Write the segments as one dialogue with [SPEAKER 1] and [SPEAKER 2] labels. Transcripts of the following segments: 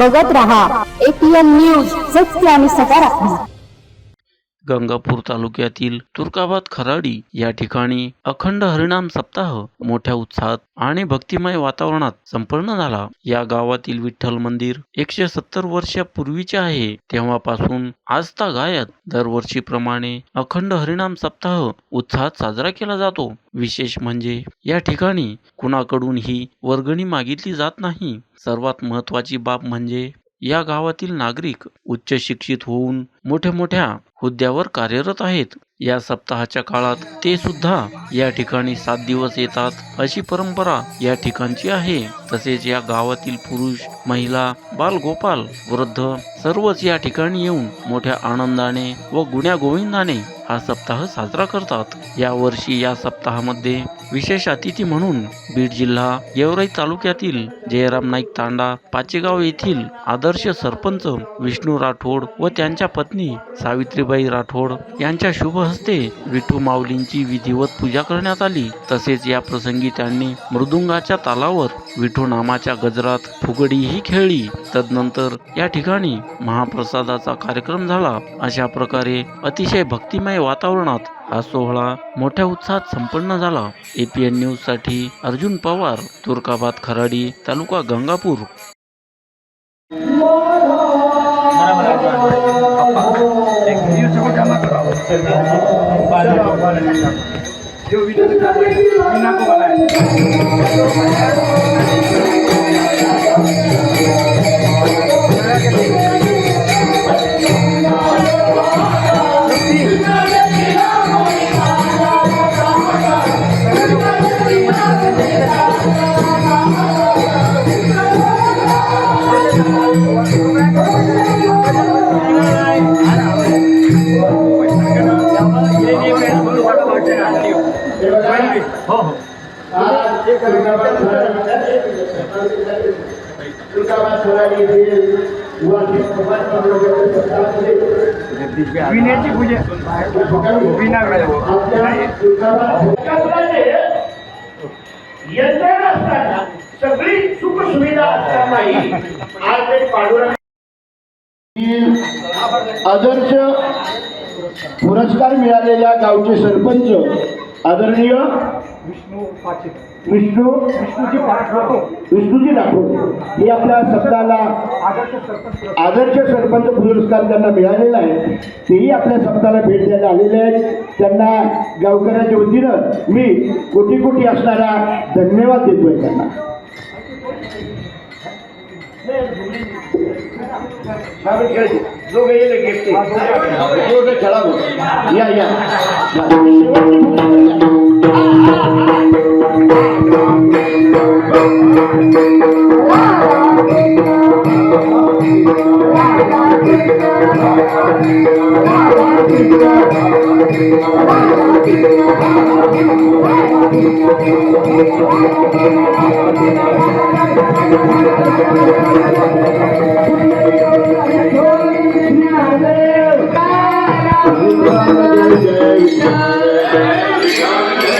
[SPEAKER 1] बघत रहा. APN news सत्य आणि सकारात्मक.
[SPEAKER 2] गंगापूर तालुक्यातील तुर्काबाद खराडी या ठिकाणी अखंड हरिणाम सप्ताह मोठ्या उत्साहात आणि भक्तिमय वातावरणात संपन्न झाला. या गावातील विठ्ठल मंदिर एकशे सत्तर वर्षापूर्वीचे आहे. तेव्हापासून आजता गायत दरवर्षीप्रमाणे अखंड हरिणाम सप्ताह उत्साहात साजरा केला जातो. विशेष म्हणजे या ठिकाणी कुणाकडूनही वर्गणी मागितली जात नाही. सर्वात महत्वाची बाब म्हणजे या गावातील नागरिक उच्च शिक्षित होऊन मोठ्या मोठ्या हुद्द्यावर कार्यरत आहेत. या सप्ताहाच्या काळात ते सुद्धा या ठिकाणी सात दिवस येतात अशी परंपरा या ठिकाणची आहे. तसेच या गावातील पुरुष महिला बालगोपाल वृद्ध सर्वच या ठिकाणी येऊन मोठ्या आनंदाने व गुण्या गोविंदाने हा सप्ताह साजरा करतात. या वर्षी या सप्ताहामध्ये विशेष अतिथी म्हणून बीड जिल्हा गेवराई तालुक्यातील जयराम नाईक तांडा पाचेगाव येथील आदर्श सरपंच विष्णू राठोड व त्यांच्या पत्नी सावित्रीबाई राठोड यांच्या शुभ हस्ते विठू माऊलींची विधिवत पूजा करण्यात आली. तसेच या प्रसंगी त्यांनी मृदुंगाच्या तालावर विठू नामाच्या गजरात फुगडीही खेळली. तदनंतर या ठिकाणी महाप्रसादाचा कार्यक्रम झाला. अशा प्रकारे अतिशय भक्तिमय वातावरणात हा सोहळा मोठ्या उत्साहात संपन्न झाला. एपीएन न्यूजसाठी अर्जुन पवार तुर्काबाद खराडी तालुका गंगापूर.
[SPEAKER 3] विण्याची पूजा. विना
[SPEAKER 4] यंत्रणा असताना सगळी सुख सुविधा असतानाही आज ते पाडुरा
[SPEAKER 5] आदर्श पुरस्कार मिळालेल्या गावचे सरपंच आदरणीय
[SPEAKER 3] विष्णू विष्णूची पाठवतो
[SPEAKER 5] विष्णूजी राठोड हे आपल्या सप्ताहाला
[SPEAKER 3] आदर्श सरपंच.
[SPEAKER 5] आदर्श सरपंच पुरस्कार त्यांना मिळालेला आहे. तेही आपल्या सप्ताहाला भेट द्यायला आलेले आहेत. त्यांना गावकऱ्याच्या वतीनं मी कोटी कोटी असणारा धन्यवाद देतोय त्यांना.
[SPEAKER 4] गिफ्ट
[SPEAKER 5] दोघं खेळावं या या. Hare Krishna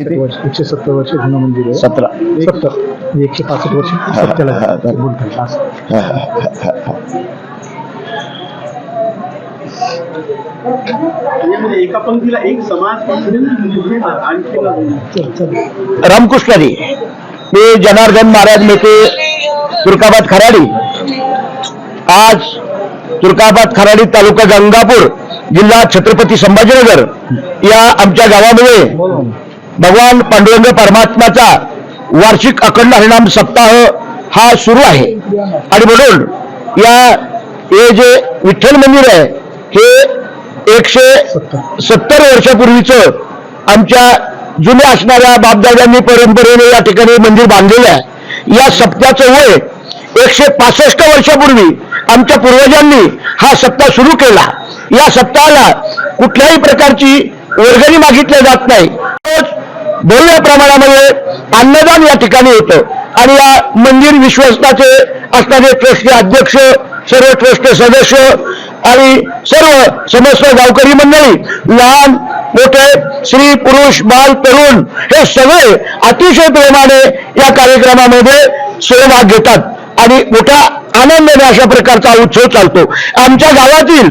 [SPEAKER 3] एकशे सत्तर वर्ष जुनं मंदिर आहे.
[SPEAKER 6] सतरा.
[SPEAKER 3] सत्तर. एकशे पासष्ट वर्ष सत्याला बोलतात असं.
[SPEAKER 7] एका पंक्तीला एक समाज आणखी
[SPEAKER 3] चल चल.
[SPEAKER 6] रामकृष्णारी मी जनार्दन महाराज मेते तुर्काबाद खराडी. आज तुर्काबाद खराडी तालुका गंगापूर जिल्हा छत्रपती संभाजीनगर या आमच्या गावामध्ये भगवान पांडुरंग परमात्माचा वार्षिक अखंड हरिणाम सप्ताह हा सुरू आहे. आणि म्हणून या हे जे विठ्ठल मंदिर आहे हे एकशे सत्तर वर्षापूर्वीचं आमच्या जुन्या असणाऱ्या बापदादांनी परंपरेने या ठिकाणी मंदिर बांधलेलं आहे. या सप्त्याचं वय एकशे पासष्ट वर्षापूर्वी आमच्या पूर्वजांनी हा सप्ताह सुरू केला. या सप्ताहाला कुठल्याही प्रकारची वर्गणी मागितल्या जात नाही. भव्य प्रमाणामध्ये अन्नदान या ठिकाणी होतं. आणि या मंदिर विश्वस्ताचे असणारे ट्रस्टचे अध्यक्ष सर्व ट्रस्टचे सदस्य आणि सर्व समस्त गावकरी मंडळी लहान मोठे स्त्री पुरुष बाल तरुण हे सगळे अतिशय प्रेमाने या कार्यक्रमामध्ये सहभाग घेतात. आणि मोठ्या आनंदाने अशा प्रकारचा उत्सव चालतो. आमच्या गावातील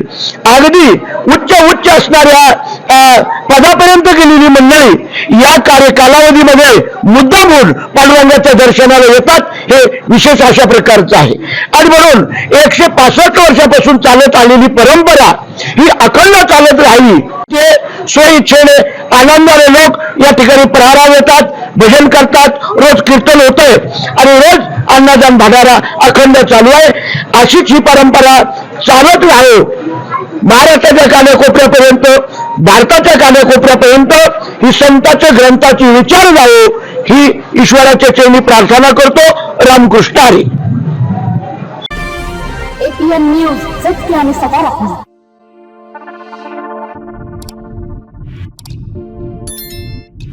[SPEAKER 6] अगदी उच्च उच्च असणाऱ्या पदापर्यंत गेलेली मंडळी या कार्य कालावधीमध्ये म्हणून पांडुरंगाच्या दर्शनाला येतात. हे विशेष अशा प्रकारचं आहे. आणि म्हणून एकशे पासष्ट वर्षापासून चालत आलेली परंपरा ही अखंड चालत राहिली. ते स्वइच्छेने आनंदाने लोक या ठिकाणी प्रहारा येतात भजन करतात. रोज कीर्तन होतंय. आणि रोज अन्नदान भंडारा अखंड चालू आहे. अशीच ही परंपरा चालत राहो. महाराष्ट्राच्या कानाकोपऱ्यापर्यंत भारताच्या कानाकोपऱ्यापर्यंत ही संतांच्या ग्रंथाची विचार जावो ही ईश्वराच्या चरणी प्रार्थना करतो. रामकृष्ण हरी.
[SPEAKER 1] एपीएन न्यूज सत्य आणि सकारात्मक.